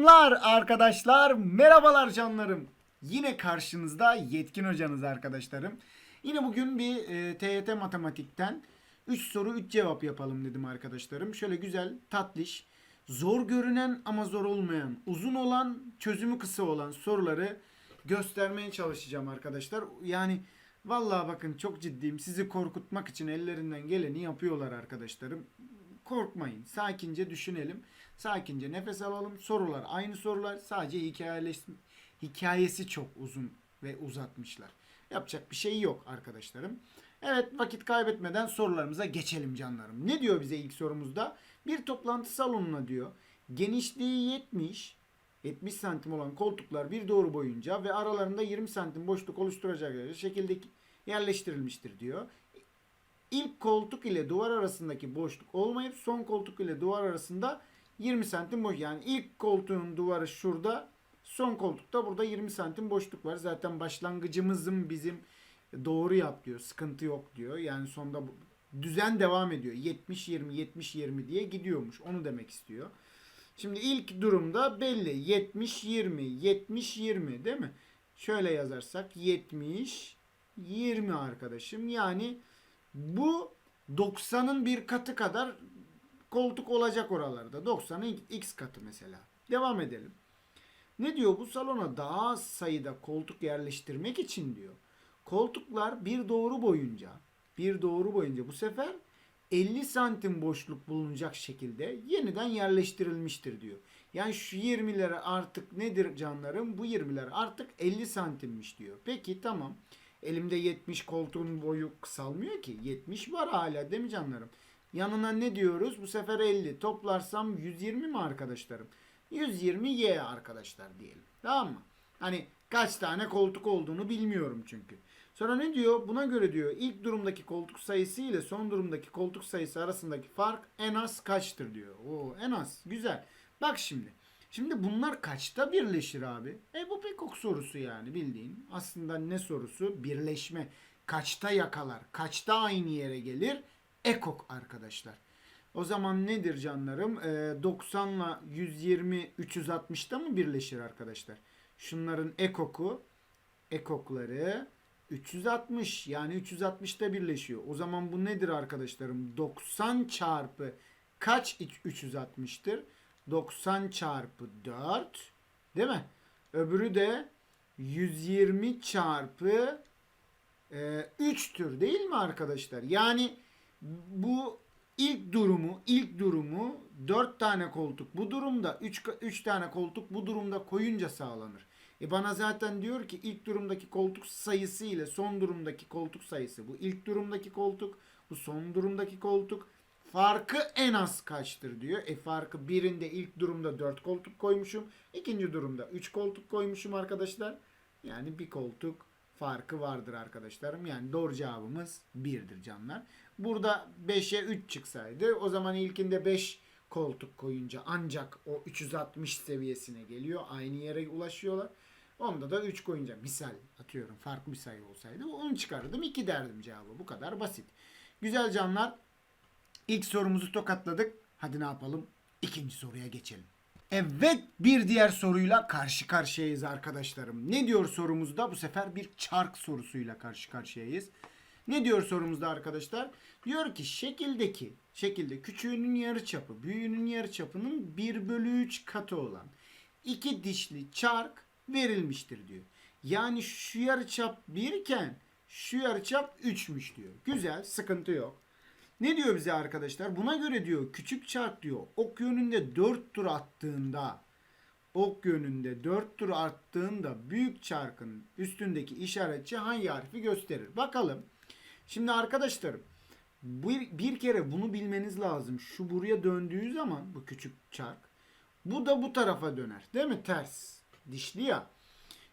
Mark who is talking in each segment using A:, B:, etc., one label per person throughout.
A: Selamlar arkadaşlar. Merhabalar canlarım. Yine karşınızda Yetkin hocanız arkadaşlarım. Yine bugün bir e, TYT matematikten 3 soru 3 cevap yapalım dedim arkadaşlarım. Şöyle güzel, tatlış, zor görünen ama zor olmayan, uzun olan, çözümü kısa olan soruları göstermeye çalışacağım arkadaşlar. Yani vallahi bakın çok ciddiyim. Sizi korkutmak için ellerinden geleni yapıyorlar arkadaşlarım korkmayın. Sakince düşünelim. Sakince nefes alalım. Sorular aynı sorular. Sadece hikayesi çok uzun ve uzatmışlar. Yapacak bir şey yok arkadaşlarım. Evet vakit kaybetmeden sorularımıza geçelim canlarım. Ne diyor bize ilk sorumuzda? Bir toplantı salonuna diyor. Genişliği 70 70 santim olan koltuklar bir doğru boyunca ve aralarında 20 santim boşluk oluşturacak şekilde yerleştirilmiştir diyor. İlk koltuk ile duvar arasındaki boşluk olmayıp son koltuk ile duvar arasında 20 santim boş. Yani ilk koltuğun duvarı şurada, son koltukta burada 20 santim boşluk var. Zaten başlangıcımızın bizim doğru yap diyor. Sıkıntı yok diyor. Yani sonda düzen devam ediyor. 70 20 70 20 diye gidiyormuş. Onu demek istiyor. Şimdi ilk durumda belli. 70 20 70 20 değil mi? Şöyle yazarsak 70 20 arkadaşım. Yani bu 90'ın bir katı kadar koltuk olacak oralarda. 90'ın x katı mesela. Devam edelim. Ne diyor? Bu salona daha az sayıda koltuk yerleştirmek için diyor. Koltuklar bir doğru boyunca bir doğru boyunca bu sefer 50 santim boşluk bulunacak şekilde yeniden yerleştirilmiştir diyor. Yani şu 20'lere artık nedir canlarım? Bu 20'ler artık 50 santimmiş diyor. Peki tamam. Elimde 70 koltuğun boyu kısalmıyor ki. 70 var hala değil mi canlarım? Yanına ne diyoruz? Bu sefer 50. Toplarsam 120 mi arkadaşlarım? 120 Y arkadaşlar diyelim. Tamam mı? Hani kaç tane koltuk olduğunu bilmiyorum çünkü. Sonra ne diyor? Buna göre diyor ilk durumdaki koltuk sayısı ile son durumdaki koltuk sayısı arasındaki fark en az kaçtır diyor. Oo en az. Güzel. Bak şimdi. Şimdi bunlar kaçta birleşir abi? E bu Pekok sorusu yani bildiğin. Aslında ne sorusu? Birleşme. Kaçta yakalar? Kaçta aynı yere gelir? Ekok arkadaşlar. O zaman nedir canlarım? E, 90 ile 120 360'da mı birleşir arkadaşlar? Şunların ekoku ekokları 360 yani 360'da birleşiyor. O zaman bu nedir arkadaşlarım? 90 çarpı kaç 360'tır? 90 çarpı 4 değil mi? Öbürü de 120 çarpı e, 3'tür değil mi arkadaşlar? Yani bu ilk durumu ilk durumu 4 tane koltuk bu durumda 3 3 tane koltuk bu durumda koyunca sağlanır. E bana zaten diyor ki ilk durumdaki koltuk sayısı ile son durumdaki koltuk sayısı. Bu ilk durumdaki koltuk, bu son durumdaki koltuk. Farkı en az kaçtır diyor. E farkı birinde ilk durumda 4 koltuk koymuşum. ikinci durumda 3 koltuk koymuşum arkadaşlar. Yani bir koltuk farkı vardır arkadaşlarım. Yani doğru cevabımız 1'dir canlar. Burada 5'e 3 çıksaydı o zaman ilkinde 5 koltuk koyunca ancak o 360 seviyesine geliyor. Aynı yere ulaşıyorlar. Onda da 3 koyunca misal atıyorum farklı bir sayı olsaydı onu çıkarırdım 2 derdim cevabı. Bu kadar basit. Güzel canlar. İlk sorumuzu tokatladık. Hadi ne yapalım? İkinci soruya geçelim. Evet bir diğer soruyla karşı karşıyayız arkadaşlarım. Ne diyor sorumuzda? Bu sefer bir çark sorusuyla karşı karşıyayız. Ne diyor sorumuzda arkadaşlar? Diyor ki şekildeki şekilde küçüğünün yarıçapı büyüğünün yarıçapının 1 bölü 3 katı olan iki dişli çark verilmiştir diyor. Yani şu yarıçap 1 iken şu yarıçap 3'müş diyor. Güzel sıkıntı yok. Ne diyor bize arkadaşlar? Buna göre diyor küçük çark diyor ok yönünde 4 tur attığında ok yönünde 4 tur attığında büyük çarkın üstündeki işaretçi hangi harfi gösterir? Bakalım. Şimdi arkadaşlarım bir, bir kere bunu bilmeniz lazım. Şu buraya döndüğü zaman bu küçük çark bu da bu tarafa döner. Değil mi? Ters. Dişli ya.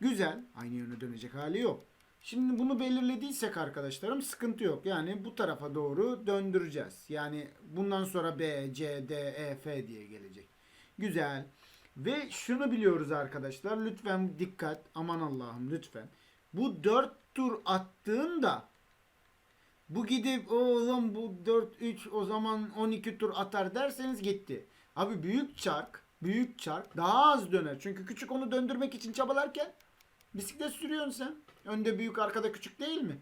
A: Güzel. Aynı yöne dönecek hali yok. Şimdi bunu belirlediysek arkadaşlarım sıkıntı yok. Yani bu tarafa doğru döndüreceğiz. Yani bundan sonra B, C, D, E, F diye gelecek. Güzel. Ve şunu biliyoruz arkadaşlar. Lütfen dikkat. Aman Allah'ım lütfen. Bu 4 tur attığında bu gidip oğlum bu 4 3 o zaman 12 tur atar derseniz gitti. Abi büyük çark büyük çark daha az döner. Çünkü küçük onu döndürmek için çabalarken bisiklet sürüyorsun sen. Önde büyük arkada küçük değil mi?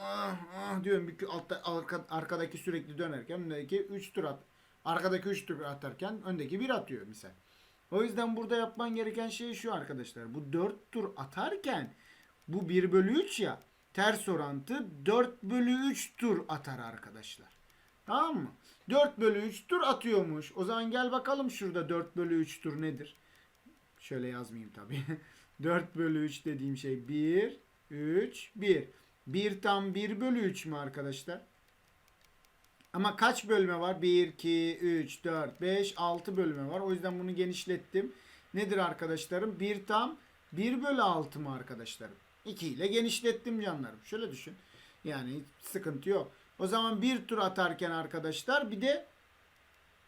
A: Ah, ah diyorum bir altta, arka, arkadaki sürekli dönerken öndeki 3 tur at. Arkadaki 3 tur atarken öndeki 1 atıyor misal. O yüzden burada yapman gereken şey şu arkadaşlar. Bu 4 tur atarken bu 1 bölü 3 ya ters orantı 4 bölü 3 tur atar arkadaşlar. Tamam mı? 4 bölü 3 tur atıyormuş. O zaman gel bakalım şurada 4 bölü 3 tur nedir? Şöyle yazmayayım tabii. 4 bölü 3 dediğim şey 1, 3, 1. 1 tam 1 bölü 3 mü arkadaşlar? Ama kaç bölme var? 1, 2, 3, 4, 5, 6 bölme var. O yüzden bunu genişlettim. Nedir arkadaşlarım? 1 tam 1 bölü 6 mı arkadaşlarım? 2 ile genişlettim canlarım. Şöyle düşün. Yani sıkıntı yok. O zaman bir tur atarken arkadaşlar bir de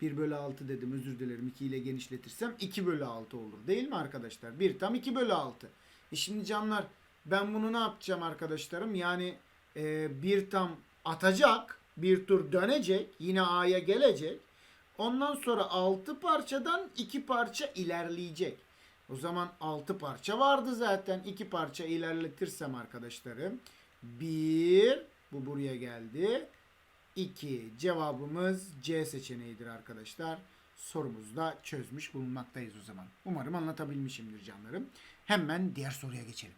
A: 1 bölü 6 dedim özür dilerim 2 ile genişletirsem 2 bölü 6 olur değil mi arkadaşlar? 1 tam 2 bölü 6. E şimdi canlar ben bunu ne yapacağım arkadaşlarım? Yani e, bir tam atacak bir tur dönecek yine A'ya gelecek. Ondan sonra 6 parçadan 2 parça ilerleyecek. O zaman 6 parça vardı zaten. 2 parça ilerletirsem arkadaşlarım. 1 bu buraya geldi. 2 cevabımız C seçeneğidir arkadaşlar. Sorumuzda çözmüş bulunmaktayız o zaman. Umarım anlatabilmişimdir canlarım. Hemen diğer soruya geçelim.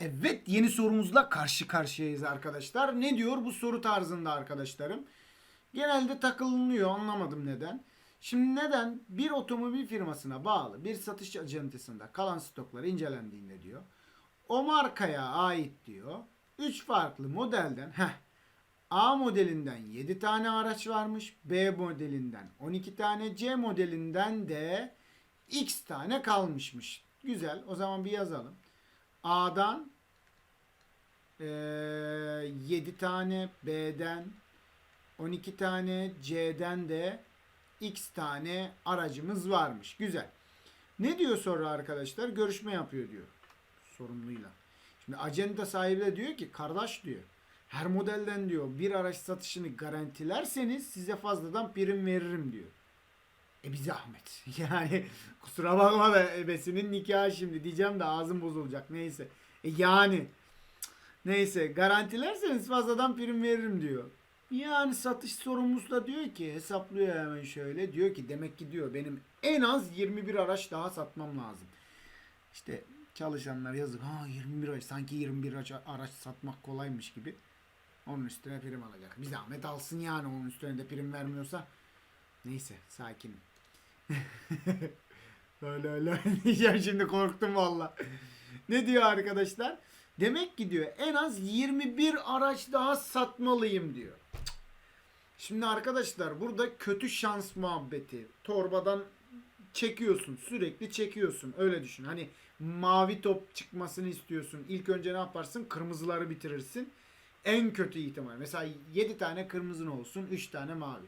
A: Evet yeni sorumuzla karşı karşıyayız arkadaşlar. Ne diyor bu soru tarzında arkadaşlarım? Genelde takılınıyor anlamadım neden. Şimdi neden bir otomobil firmasına bağlı bir satış acentesinde kalan stoklar incelendiğinde diyor. O markaya ait diyor. 3 farklı modelden heh, A modelinden 7 tane araç varmış. B modelinden 12 tane. C modelinden de X tane kalmışmış. Güzel. O zaman bir yazalım. A'dan eee 7 tane. B'den 12 tane. C'den de X tane aracımız varmış. Güzel. Ne diyor sonra arkadaşlar? Görüşme yapıyor diyor. Sorumluyla. Şimdi acenta sahibi de diyor ki kardeş diyor. Her modelden diyor bir araç satışını garantilerseniz size fazladan prim veririm diyor. E bir zahmet. Yani kusura bakma da ebesinin nikahı şimdi diyeceğim de ağzım bozulacak. Neyse. E yani neyse garantilerseniz fazladan prim veririm diyor. Yani satış sorumlusu da diyor ki hesaplıyor hemen şöyle. Diyor ki demek ki diyor benim en az 21 araç daha satmam lazım. İşte çalışanlar yazık. Ha 21 araç sanki 21 araç, araç satmak kolaymış gibi. Onun üstüne prim alacak. Bir zahmet alsın yani onun üstüne de prim vermiyorsa. Neyse sakinim. öyle öyle diyeceğim şimdi korktum valla. ne diyor arkadaşlar? Demek ki diyor en az 21 araç daha satmalıyım diyor. Şimdi arkadaşlar burada kötü şans muhabbeti. Torbadan çekiyorsun. Sürekli çekiyorsun. Öyle düşün. Hani mavi top çıkmasını istiyorsun. İlk önce ne yaparsın? Kırmızıları bitirirsin. En kötü ihtimal. Mesela 7 tane kırmızın olsun. 3 tane mavi.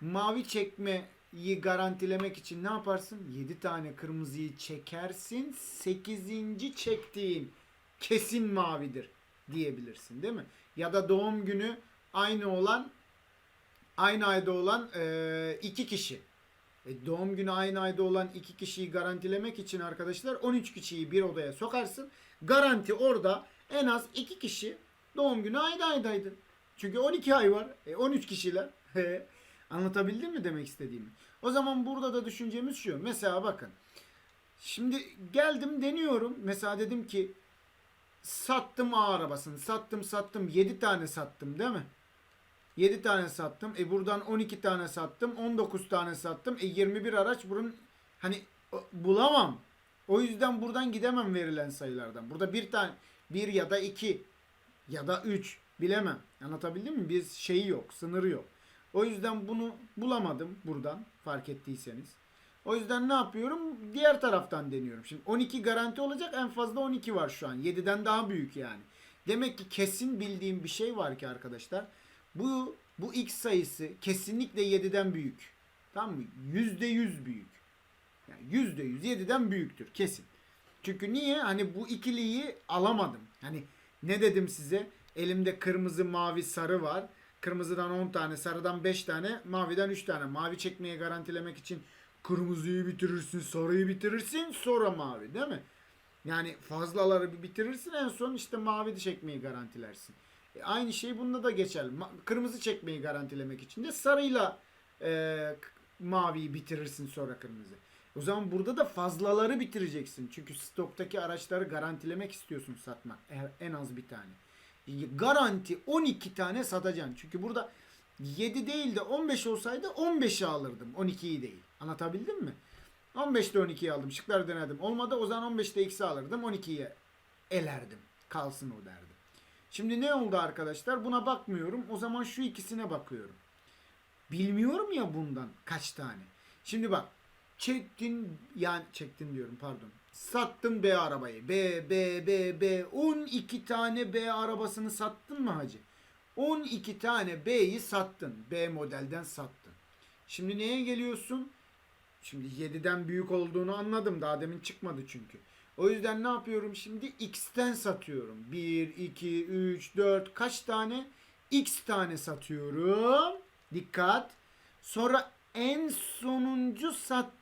A: Mavi çekmeyi garantilemek için ne yaparsın? 7 tane kırmızıyı çekersin. 8. çektiğin kesin mavidir diyebilirsin değil mi? Ya da doğum günü aynı olan aynı ayda olan e, iki kişi. E, doğum günü aynı ayda olan iki kişiyi garantilemek için arkadaşlar 13 kişiyi bir odaya sokarsın. Garanti orada en az iki kişi doğum günü aynı aydaydı. Çünkü 12 ay var. E, 13 kişiler. Anlatabildim mi demek istediğimi? O zaman burada da düşüncemiz şu. Mesela bakın. Şimdi geldim deniyorum. Mesela dedim ki sattım A arabasını. Sattım sattım. 7 tane sattım değil mi? 7 tane sattım. E buradan 12 tane sattım. 19 tane sattım. E 21 araç bunun hani bulamam. O yüzden buradan gidemem verilen sayılardan. Burada bir tane bir ya da iki ya da üç bilemem. Anlatabildim mi? Bir şeyi yok, sınırı yok. O yüzden bunu bulamadım buradan fark ettiyseniz. O yüzden ne yapıyorum? Diğer taraftan deniyorum. Şimdi 12 garanti olacak en fazla 12 var şu an. 7'den daha büyük yani. Demek ki kesin bildiğim bir şey var ki arkadaşlar. Bu bu x sayısı kesinlikle 7'den büyük. Tamam mı? %100 büyük. Yani %100 7'den büyüktür kesin. Çünkü niye? Hani bu ikiliyi alamadım. Hani ne dedim size? Elimde kırmızı, mavi, sarı var. Kırmızıdan 10 tane, sarıdan 5 tane, maviden 3 tane. Mavi çekmeyi garantilemek için kırmızıyı bitirirsin, sarıyı bitirirsin, sonra mavi değil mi? Yani fazlaları bir bitirirsin en son işte mavi çekmeyi garantilersin. E, aynı şey bunda da geçerli. Ma- kırmızı çekmeyi garantilemek için de sarıyla e, maviyi bitirirsin sonra kırmızı. O zaman burada da fazlaları bitireceksin. Çünkü stoktaki araçları garantilemek istiyorsun satmak. En az bir tane. Garanti 12 tane satacaksın. Çünkü burada 7 değil de 15 olsaydı 15'i alırdım. 12'yi değil. Anlatabildim mi? 15'te 12'yi aldım. Şıkları denedim. Olmadı o zaman 15'te X'i alırdım. 12'yi elerdim. Kalsın o derdim. Şimdi ne oldu arkadaşlar? Buna bakmıyorum. O zaman şu ikisine bakıyorum. Bilmiyorum ya bundan kaç tane. Şimdi bak. Çektin yani çektin diyorum pardon. Sattın B arabayı. B, B, B, B. 12 tane B arabasını sattın mı hacı? 12 tane B'yi sattın. B modelden sattın. Şimdi neye geliyorsun? Şimdi 7'den büyük olduğunu anladım. Daha demin çıkmadı çünkü. O yüzden ne yapıyorum şimdi? X'ten satıyorum. 1, 2, 3, 4 kaç tane? X tane satıyorum. Dikkat. Sonra en sonuncu sattığım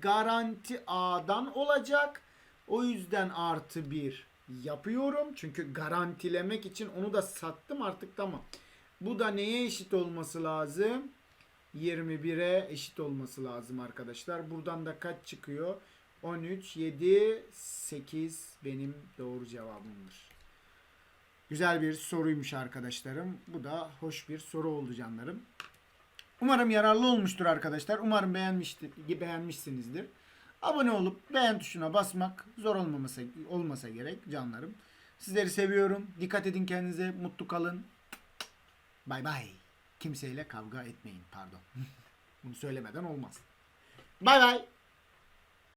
A: garanti A'dan olacak. O yüzden artı 1 yapıyorum. Çünkü garantilemek için onu da sattım artık tamam. Bu da neye eşit olması lazım? 21'e eşit olması lazım arkadaşlar. Buradan da kaç çıkıyor? 13, 7, 8 benim doğru cevabımdır. Güzel bir soruymuş arkadaşlarım. Bu da hoş bir soru oldu canlarım. Umarım yararlı olmuştur arkadaşlar. Umarım beğenmiştir, beğenmişsinizdir. Abone olup beğen tuşuna basmak zor olmaması olmasa gerek canlarım. Sizleri seviyorum. Dikkat edin kendinize. Mutlu kalın. Bay bay. Kimseyle kavga etmeyin. Pardon. Bunu söylemeden olmaz. Bay bay.